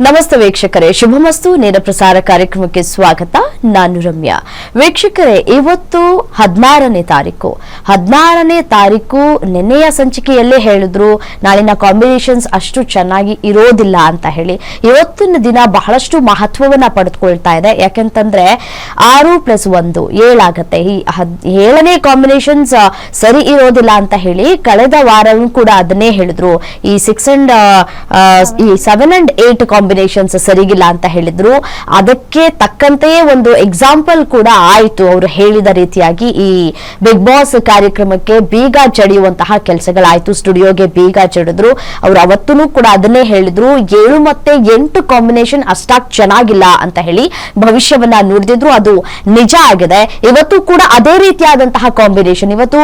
ನಮಸ್ತೆ ವೀಕ್ಷಕರೇ. ಶುಭಮಸ್ತು. ನೇರ ಪ್ರಸಾರ ಕಾರ್ಯಕ್ರಮಕ್ಕೆ ಸ್ವಾಗತ. ನಾನು ರಮ್ಯಾ. ವೀಕ್ಷಕರೇ, ಇವತ್ತು ಹದಿನಾರನೇ ತಾರೀಕು. ಹದಿನಾರನೇ ತಾರೀಕು ನಿನ್ನೆಯ ಸಂಚಿಕೆಯಲ್ಲೇ ಹೇಳಿದ್ರು, ನಾಳಿನ ಕಾಂಬಿನೇಷನ್ಸ್ ಅಷ್ಟು ಚೆನ್ನಾಗಿ ಇರೋದಿಲ್ಲ ಅಂತ ಹೇಳಿ. ಇವತ್ತಿನ ದಿನ ಬಹಳಷ್ಟು ಮಹತ್ವವನ್ನ ಪಡೆದುಕೊಳ್ತಾ ಇದೆ. ಯಾಕೆಂತಂದ್ರೆ, ಆರು ಪ್ಲಸ್ ಒಂದು ಏಳಾಗತ್ತೆ ಈ ಏಳನೇ ಕಾಂಬಿನೇಷನ್ಸ್ ಸರಿ ಇರೋದಿಲ್ಲ ಅಂತ ಹೇಳಿ ಕಳೆದ ವಾರವೂ ಕೂಡ ಅದನ್ನೇ ಹೇಳಿದ್ರು. ಈ ಸಿಕ್ಸ್ ಅಂಡ್ ಈ ಸೆವೆನ್ ಅಂಡ್ ಏಟ್ ಕಾಂಬಿನೇಷನ್ಸ್ ಸರಿಗಿಲ್ಲ ಅಂತ ಹೇಳಿದ್ರು. ಅದಕ್ಕೆ ತಕ್ಕಂತೆಯೇ ಒಂದು ಎಕ್ಸಾಂಪಲ್ ಕೂಡ ಆಯಿತು. ಅವರು ಹೇಳಿದ ರೀತಿಯಾಗಿ ಈ ಬಿಗ್ ಬಾಸ್ ಕಾರ್ಯಕ್ರಮಕ್ಕೆ ಬೀಗ ಜಡಿಯುವಂತಹ ಕೆಲಸಗಳಾಯ್ತು. ಸ್ಟುಡಿಯೋಗೆ ಬೀಗ ಜಡಿದ್ರು. ಅವರು ಅವತ್ತೂ ಕೂಡ ಅದನ್ನೇ ಹೇಳಿದ್ರು. ಏಳು ಮತ್ತೆ ಎಂಟು ಕಾಂಬಿನೇಷನ್ ಅಷ್ಟಾಗಿ ಚೆನ್ನಾಗಿಲ್ಲ ಅಂತ ಹೇಳಿ ಭವಿಷ್ಯವನ್ನ ನುಡಿದಿದ್ರು. ಅದು ನಿಜ ಆಗಿದೆ. ಇವತ್ತು ಕೂಡ ಅದೇ ರೀತಿಯಾದಂತಹ ಕಾಂಬಿನೇಷನ್ ಇವತ್ತು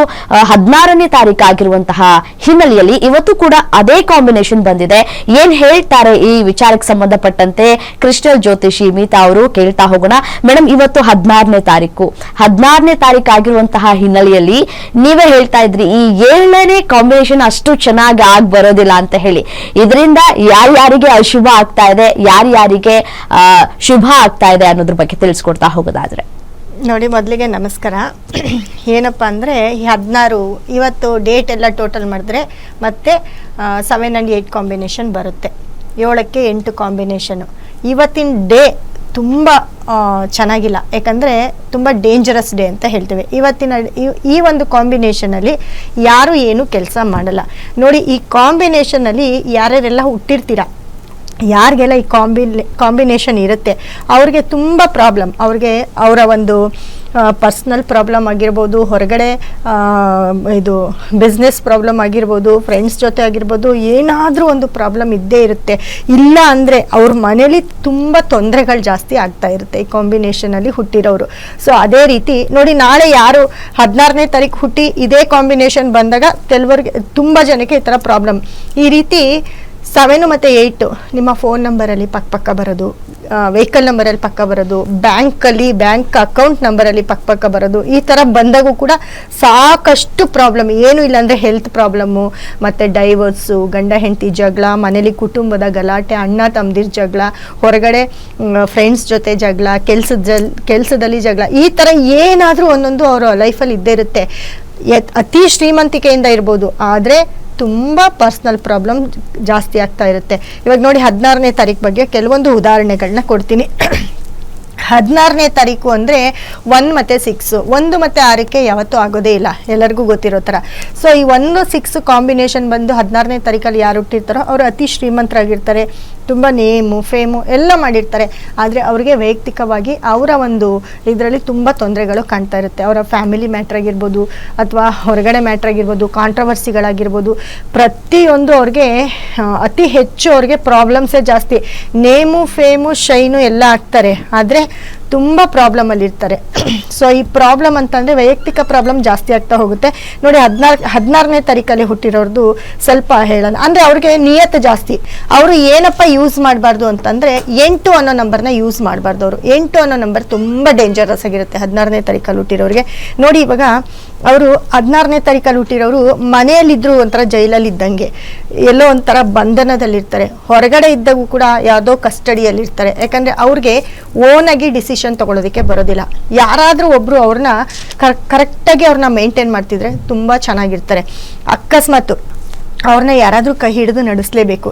ಹದಿನಾರನೇ ತಾರೀಕು ಆಗಿರುವಂತಹ ಹಿನ್ನೆಲೆಯಲ್ಲಿ ಇವತ್ತು ಕೂಡ ಅದೇ ಕಾಂಬಿನೇಷನ್ ಬಂದಿದೆ. ಏನ್ ಹೇಳ್ತಾರೆ ಈ ವಿಚಾರಕ್ಕೆ ಸಂಬಂಧಪಟ್ಟಂತೆ ಕ್ರಿಸ್ಟಲ್ ಜ್ಯೋತಿಷಿ ಮೀತಾ ಅವರು ಕೇಳ್ತಾ ಹೋಗೋಣ. ಮೇಡಮ್ ಇವತ್ತು ಹದಿನಾರನೇ ತಾರೀಕು. ಹದಿನಾರನೇ ತಾರೀಕು ಆಗಿರುವಂತಹ ಹಿನ್ನೆಲೆಯಲ್ಲಿ ನೀವೇ ಹೇಳ್ತಾ ಇದ್ರಿ, ಈ ಏಳನೇ ಕಾಂಬಿನೇಷನ್ ಅಷ್ಟು ಚೆನ್ನಾಗಿ ಆಗ್ ಬರೋದಿಲ್ಲ ಅಂತ ಹೇಳಿ. ಇದರಿಂದ ಯಾರ್ಯಾರಿಗೆ ಅಶುಭ ಆಗ್ತಾ ಇದೆ ಯಾರ್ಯಾರಿಗೆ ಶುಭ ಆಗ್ತಾ ಇದೆ ಅನ್ನೋದ್ರ ಬಗ್ಗೆ ತಿಳಿಸ್ಕೊಡ್ತಾ ಹೋಗೋದಾದ್ರೆ. ನೋಡಿ, ಮೊದಲಿಗೆ ನಮಸ್ಕಾರ. ಏನಪ್ಪ ಅಂದರೆ ಹದಿನಾರು, ಇವತ್ತು ಡೇಟ್ ಎಲ್ಲ ಟೋಟಲ್ ಮಾಡಿದ್ರೆ ಮತ್ತೆ ಸೆವೆನ್ ಆ್ಯಂಡ್ ಏಯ್ಟ್ ಕಾಂಬಿನೇಷನ್ ಬರುತ್ತೆ. ಏಳಕ್ಕೆ ಎಂಟು ಕಾಂಬಿನೇಷನು ಇವತ್ತಿನ ಡೇ ತುಂಬ ಚೆನ್ನಾಗಿಲ್ಲ. ಯಾಕಂದರೆ ತುಂಬ ಡೇಂಜರಸ್ ಡೇ ಅಂತ ಹೇಳ್ತೇವೆ. ಇವತ್ತಿನ, ಈ- ಒಂದು ಕಾಂಬಿನೇಷನಲ್ಲಿ ಯಾರು ಏನು ಕೆಲಸ ಮಾಡಲ್ಲ. ನೋಡಿ, ಈ ಕಾಂಬಿನೇಷನಲ್ಲಿ ಯಾರ್ಯಾರೆಲ್ಲ ಹುಟ್ಟಿರ್ತೀರ? ಯಾರಿಗೆಲ್ಲ ಈ ಕಾಂಬಿನೆ ಕಾಂಬಿನೇಷನ್ ಇರುತ್ತೆ? ಅವ್ರಿಗೆ ತುಂಬ ಪ್ರಾಬ್ಲಮ್ ಅವ್ರಿಗೆ ಅವರ ಒಂದು ಪರ್ಸ್ನಲ್ ಪ್ರಾಬ್ಲಮ್ ಆಗಿರ್ಬೋದು, ಹೊರಗಡೆ ಇದು ಬಿಸ್ನೆಸ್ ಪ್ರಾಬ್ಲಮ್ ಆಗಿರ್ಬೋದು ಫ್ರೆಂಡ್ಸ್ ಜೊತೆ ಆಗಿರ್ಬೋದು, ಏನಾದರೂ ಒಂದು ಪ್ರಾಬ್ಲಮ್ ಇದ್ದೇ ಇರುತ್ತೆ. ಇಲ್ಲ ಅಂದರೆ ಅವ್ರ ಮನೇಲಿ ತುಂಬ ತೊಂದರೆಗಳು ಜಾಸ್ತಿ ಆಗ್ತಾ ಇರುತ್ತೆ ಈ ಕಾಂಬಿನೇಷನಲ್ಲಿ ಹುಟ್ಟಿರೋರು. ಸೊ ಅದೇ ರೀತಿ ನೋಡಿ ನಾಳೆ ಯಾರು ಹದಿನಾರನೇ ತಾರೀಕು ಹುಟ್ಟಿ ಇದೇ ಕಾಂಬಿನೇಷನ್ ಬಂದಾಗ ಕೆಲವರಿಗೆ ತುಂಬ ಜನಕ್ಕೆ ಈ ಥರ ಪ್ರಾಬ್ಲಮ್ ಈ ರೀತಿ ಸೆವೆನು ಮತ್ತು ಏಯ್ಟು. ನಿಮ್ಮ ಫೋನ್ ನಂಬರಲ್ಲಿ ಪಕ್ಕ ಪಕ್ಕ ಬರೋದು ವೆಹಿಕಲ್ ನಂಬರಲ್ಲಿ ಪಕ್ಕ ಬರೋದು, ಬ್ಯಾಂಕಲ್ಲಿ ಬ್ಯಾಂಕ್ ಅಕೌಂಟ್ ನಂಬರಲ್ಲಿ ಪಕ್ಕ ಪಕ್ಕ ಬರೋದು, ಈ ಥರ ಬಂದಾಗೂ ಕೂಡ ಸಾಕಷ್ಟು ಪ್ರಾಬ್ಲಮ್. ಏನು ಇಲ್ಲ ಅಂದರೆ ಹೆಲ್ತ್ ಪ್ರಾಬ್ಲಮ್ಮು ಮತ್ತು ಡೈವರ್ಸು ಗಂಡ, ಹೆಂಡತಿ ಜಗಳ, ಮನೇಲಿ ಕುಟುಂಬದ ಗಲಾಟೆ, ಅಣ್ಣ ತಮ್ಮದಿರ್ ಜಗಳ, ಹೊರಗಡೆ ಫ್ರೆಂಡ್ಸ್ ಜೊತೆ ಜಗಳ, ಕೆಲ್ಸದ ಕೆಲಸದಲ್ಲಿ ಜಗಳ, ಈ ಥರ ಏನಾದರೂ ಒಂದೊಂದು ಅವರ ಲೈಫಲ್ಲಿ ಇದ್ದೇ ಇರುತ್ತೆ. ಅತಿ ಶ್ರೀಮಂತಿಕೆಯಿಂದ ಇರ್ಬೋದು. ಆದರೆ ತುಂಬ ಪರ್ಸ್ನಲ್ ಪ್ರಾಬ್ಲಮ್ ಜಾಸ್ತಿ ಆಗ್ತಾ ಇರುತ್ತೆ. ಇವಾಗ ನೋಡಿ ಹದಿನಾರನೇ ತಾರೀಕು ಬಗ್ಗೆ ಕೆಲವೊಂದು ಉದಾಹರಣೆಗಳನ್ನ ಕೊಡ್ತೀನಿ. ಹದಿನಾರನೇ ತಾರೀಕು ಅಂದರೆ ಒನ್ ಮತ್ತು ಸಿಕ್ಸು ಒಂದು ಮತ್ತು ಆರಕ್ಕೆ ಯಾವತ್ತೂ ಆಗೋದೇ ಇಲ್ಲ. ಎಲ್ಲರಿಗೂ ಗೊತ್ತಿರೋ ಥರ. ಸೊ ಈ ಒಂದು ಸಿಕ್ಸ್ ಕಾಂಬಿನೇಷನ್ ಬಂದು ಹದಿನಾರನೇ ತಾರೀಕಲ್ಲಿ ಯಾರು ಹುಟ್ಟಿರ್ತಾರೋ ಅವರು ಅತಿ ಶ್ರೀಮಂತರಾಗಿರ್ತಾರೆ. ತುಂಬ ನೇಮು, ಫೇಮು ಎಲ್ಲ ಮಾಡಿರ್ತಾರೆ. ಆದರೆ ಅವ್ರಿಗೆ ವೈಯಕ್ತಿಕವಾಗಿ ಅವರ ಒಂದು ಇದರಲ್ಲಿ ತುಂಬ ತೊಂದರೆಗಳು ಕಾಣ್ತಾ ಇರುತ್ತೆ. ಅವರ ಫ್ಯಾಮಿಲಿ ಮ್ಯಾಟ್ರ್ ಆಗಿರ್ಬೋದು ಅಥವಾ ಹೊರಗಡೆ ಮ್ಯಾಟ್ರ್ ಆಗಿರ್ಬೋದು ಕಾಂಟ್ರವರ್ಸಿಗಳಾಗಿರ್ಬೋದು ಪ್ರತಿಯೊಂದು ಅವ್ರಿಗೆ ಅತಿ ಹೆಚ್ಚು ಅವ್ರಿಗೆ ಪ್ರಾಬ್ಲಮ್ಸೇ ಜಾಸ್ತಿ. ನೇಮು, ಫೇಮು ಶೈನು ಎಲ್ಲ ಆಗ್ತಾರೆ. ಆದರೆ ತುಂಬ ಪ್ರಾಬ್ಲಮಲ್ಲಿ ಇರ್ತಾರೆ. ಸೊ ಈ ಪ್ರಾಬ್ಲಮ್ ಅಂತಂದರೆ ವೈಯಕ್ತಿಕ ಪ್ರಾಬ್ಲಮ್ ಜಾಸ್ತಿ ಆಗ್ತಾ ಹೋಗುತ್ತೆ. ನೋಡಿ, ಹದಿನಾರು, ಹದಿನಾರನೇ ತಾರೀಕಲ್ಲಿ ಹುಟ್ಟಿರೋರ್ದು ಸ್ವಲ್ಪ ಹೇಳೋಣ. ಅಂದರೆ ಅವ್ರಿಗೆ ನಿಯತ್ ಜಾಸ್ತಿ. ಅವರು ಏನಪ್ಪ ಯೂಸ್ ಮಾಡಬಾರ್ದು ಅಂತಂದರೆ ಎಂಟು ಅನ್ನೋ ನಂಬರ್ನ ಯೂಸ್ ಮಾಡಬಾರ್ದು ಅವರು. ಎಂಟು ಅನ್ನೋ ನಂಬರ್ ತುಂಬ ಡೇಂಜರಸ್ ಆಗಿರುತ್ತೆ ಹದಿನಾರನೇ ತಾರೀಕಲ್ಲಿ ಹುಟ್ಟಿರೋರಿಗೆ. ನೋಡಿ, ಇವಾಗ ಅವರು ಹದಿನಾರನೇ ತಾರೀಕಲ್ಲಿ ಹುಟ್ಟಿರೋರು ಮನೆಯಲ್ಲಿದ್ದರು ಒಂಥರ ಜೈಲಲ್ಲಿ ಇದ್ದಂಗೆ ಎಲ್ಲೋ ಒಂಥರ ಬಂಧನದಲ್ಲಿರ್ತಾರೆ. ಹೊರಗಡೆ ಇದ್ದಾಗೂ ಕೂಡ ಯಾವುದೋ ಕಸ್ಟಡಿಯಲ್ಲಿರ್ತಾರೆ. ಯಾಕಂದರೆ ಅವ್ರಿಗೆ ಓನಾಗಿ ಡಿಸಿಷನ್ ತೊಗೊಳೋದಕ್ಕೆ ಬರೋದಿಲ್ಲ. ಯಾರಾದರೂ ಒಬ್ಬರು ಅವ್ರನ್ನ ಕರೆಕ್ಟಾಗಿ ಅವ್ರನ್ನ ಮೇಂಟೈನ್ ಮಾಡ್ತಿದ್ರೆ ತುಂಬ ಚೆನ್ನಾಗಿರ್ತಾರೆ. ಅಕಸ್ಮಾತು ಅವ್ರನ್ನ ಯಾರಾದರೂ ಕೈ ಹಿಡಿದು ನಡೆಸಲೇಬೇಕು.